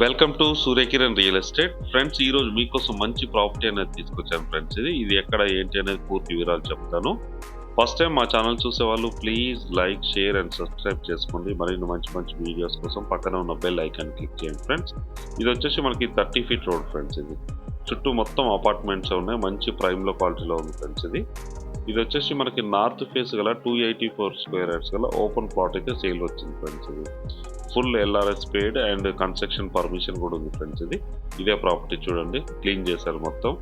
Welcome to Suryakiran real estate. Friends ఈరోజు మీకోసం మంచి ప్రాపర్టీ అనేది తీసుకొచ్చాను ఫ్రెండ్స్ ఇది. ఇది ఎక్కడ ఏంటి అనేది పూర్తి వివరాలు చెప్తాను. ఫస్ట్ టైం మా ఛానల్ చూసే వాళ్ళు please like share and subscribe చేసుకోండి. మరిన్ని మంచి మంచి వీడియోస్ కోసం పక్కన ఉన్న బెల్ ఐకాన్ క్లిక్ చేయండి ఫ్రెండ్స్. ఇది వచ్చేసి మనకి థర్టీ ఫీట్ రోడ్ ఫ్రెండ్స్ ఇది. చుట్టూ మొత్తం అపార్ట్మెంట్స్ ఉన్నాయి. మంచి ప్రైమ్లో క్వాలిటీలో ఉంది ఫ్రెండ్స్ ఇది. ఇది వచ్చేసి మనకి నార్త్ ఫేస్ గల two eighty four square yards గల ఓపెన్ ప్లాట్ అయితే సేల్ వచ్చింది ఫ్రెండ్స్ ఇది. Full LRS paid and construction permission కూడా ఉంది ఫ్రెండ్స్ ఇది. ఇదే ప్రాపర్టీ చూడండి క్లీన్ చేశారు మొత్తం.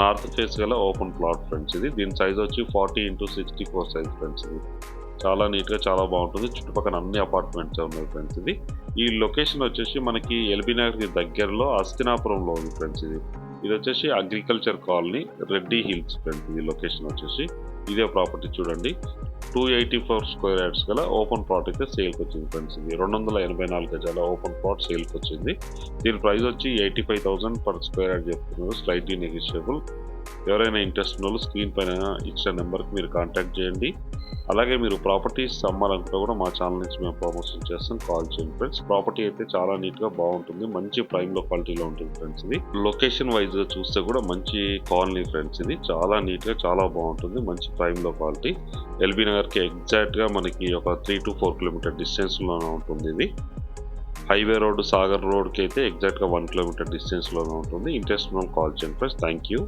నార్త్ ఫేస్ గల ఓపెన్ ప్లాట్ ఫ్రెండ్స్ ఇది. దీని సైజ్ వచ్చి forty into sixty four size friends ఇది. చాలా నీట్గా చాలా బాగుంటుంది. చుట్టుపక్కల అన్ని అపార్ట్మెంట్స్ ఉన్నాయి ఫ్రెండ్స్ ఇది. ఈ లొకేషన్ వచ్చేసి మనకి ఎల్బీ నగర్కి దగ్గరలో అస్తినాపురంలో ఉంది ఫ్రెండ్స్ ఇది. ఇది వచ్చేసి agriculture colony Reddy hills friends ఇది లొకేషన్ వచ్చేసి. ఇదే ప్రాపర్టీ చూడండి. Two eighty four square yards గల ఓపెన్ ప్లాట్ అయితే సేల్కి వచ్చింది ఫ్రెండ్స్ ఇది. రెండు వందల ఎనభై నాలుగు గజాల ఓపెన్ ప్లాట్ సేల్కి వచ్చింది. దీని ప్రైస్ వచ్చి eighty five thousand per square yard చెప్తున్నారు. స్లైట్లీ నెగిషియబుల్ ఎవరైనా ఇంట్రెస్ట్ ఉన్న వాళ్ళు స్క్రీన్ పైన ఇచ్చిన నెంబర్కి మీరు కాంటాక్ట్ చేయండి. అలాగే మీరు ప్రాపర్టీస్ అమ్మాలనుకుంటే కూడా మా ఛానల్ నుంచి మేము ప్రమోషన్ చేస్తాం. కాల్ చేయండి ఫ్రెండ్స్. ప్రాపర్టీ అయితే చాలా నీట్గా బాగుంటుంది. మంచి ప్రైమ్లో క్వాలిటీలో ఉంటుంది ఫ్రెండ్స్ ఇది. లొకేషన్ వైజ్గా చూస్తే కూడా మంచి కాలనీ ఫ్రెండ్స్ ఇది. చాలా నీట్గా చాలా బాగుంటుంది. మంచి ప్రైమ్లో క్వాలిటీ. ఎల్బీ నగర్కి ఎగ్జాక్ట్గా మనకి ఒక త్రీ టు ఫోర్ కిలోమీటర్ డిస్టెన్స్లోనే ఉంటుంది ఇది. హైవే రోడ్ సాగర్ రోడ్కి అయితే ఎగ్జాక్ట్గా వన్ కిలోమీటర్ డిస్టెన్స్లోనే ఉంటుంది. ఇంట్రెస్ట్ మనం కాల్ చేయండి ఫ్రెండ్స్. Thank you.